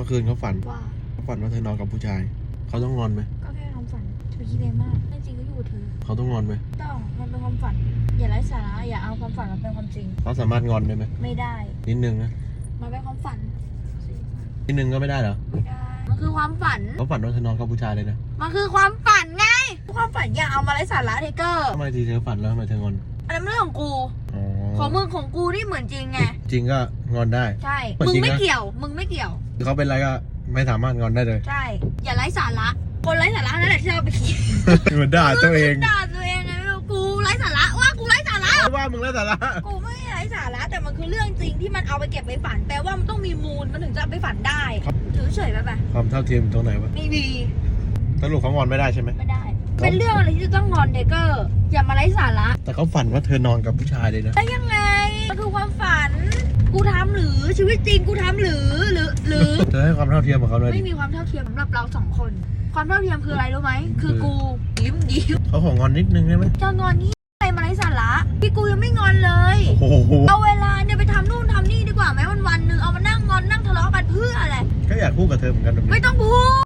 มื่อคืนเขาฝันว่าเขาฝันว่าเธอนอนกับผู้ชาย เขาต้องงอนไหมก็แค่ความฝันเธอคิดเองมากไม่จริงก็อยู่กับเธอเขาต้องงอนไหมต้องมันเป็นความฝัน อย่าไร้สาระอย่าเอาความฝันมาเป็นความจริง เขาสามารถงอนได้ไหมไม่ได้ นิดนึงนะมันเป็นความฝันนิดนึงก็ไม่ได้เหรอไม่ได้มันคือความฝันเขาฝันว่าเธอนอนกับผู้ชายเลยนะมันคือความฝันไง ความฝันอย่าเอามาไร้สาระเทเกอร์ทำไมทีเธอฝันแล้วทำไมเธองอนอันนั้นเรื่องของกูอ๋อ ของมึงของกูนี่เหมือนจริงไง จริงก็งอนได้ ใช่เหมือนมึงจริงนะไม่เกี่ยว มึงไม่เกี่ยว เขาเป็นอะไรก็ไม่สามารถงอนได้เลย ใช่ อย่าไร้สาระ คนไร้สาระนั่นแหละที่เราไปคิดเหมือนด่าตัวเอง ด่าตัวเองไงไม่รู้กูไร้สาระว่ากูไร้สาระว่ามึงแล้วแต่ละกูไม่ไร้สาระแต่มันคือเรื่องจริงที่มันเอาไปเก็บไปฝัน แปลว่ามันต้องมีมูลมันถึงจะเอาไปฝันได้ ถือเฉยไปปะความเท่าเทียมอยู่ตรงไหนวะไม่มี สรุปเขางอนไม่ได้ใช่ไหมไม่ได้ เป็นเรื่องอะไรที่จะต้องงอนเดเกอร์อย่ามาไร้สาระแต่เขาฝันว่าเธอนอนกับผู้ชายเลยนะได้ยังไงมันคือความฝัน กูทำหรือชีวิตจริงกูทำหรือหรือหรือ เธอให้ความเท่าเทียมกับเขาเลยดิไม่มีความเท่าเทียมสำหรับเราสองคน ความเท่าเทียมคืออะไรรู้ไหม คือกูยิ้มยิ้มเขาของงอนนิดนึงได้ไหมจะงอนนี่อะไรมาไร้สาระพี่กูยังไม่งอนเลย โอ้โหเอาเวลาเนี่ยไปทำนู่นทำนี่ดีกว่าไหมวันวันๆหนึ่งเอามานั่งงอนนั่งทะเลาะกันเพื่ออะไร ก็อยากพูดกับเธอเหมือนกันแบบนี้ ไม่ต้องพู